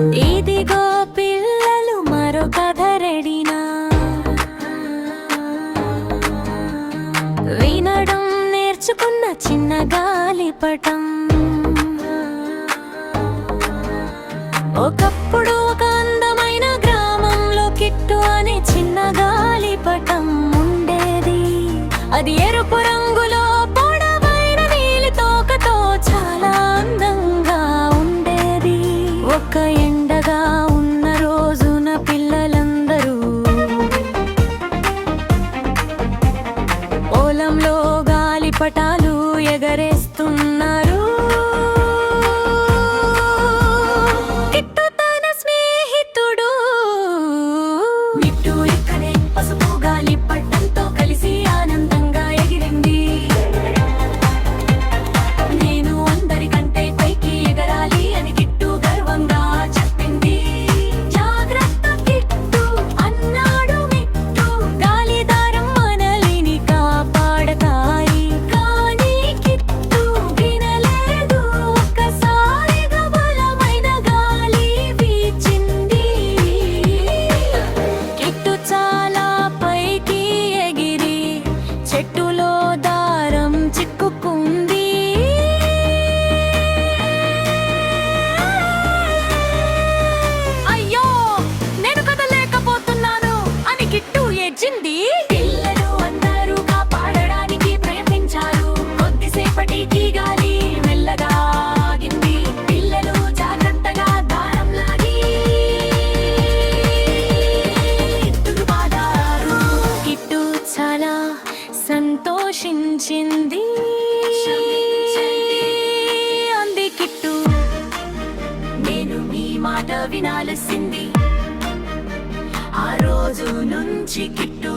ఇదిగో పిల్లలు మరో కథ రెడీనా వినడం నేర్చుకున్న చిన్న గాలిపటం. ఒకప్పుడు ఒక ఒక ఎండగా ఉన్న రోజున పిల్లలందరూ పొలంలో గాలిపటాలు ఎగరేస్తున్నారు. పిల్లలు కాపాడడానికి ప్రయత్నించారు. కొద్దిసేపటికి గాలి మెల్లగా ఆగింది. పిల్లలు జాగ్రత్తగా దారం లాగి కిట్టును పాడారు కిట్టు చాలా సంతోషించింది. అంది కిట్టు. నేను మీ మాట వినాల్సింది. ఆ రోజు నుంచి కిట్టు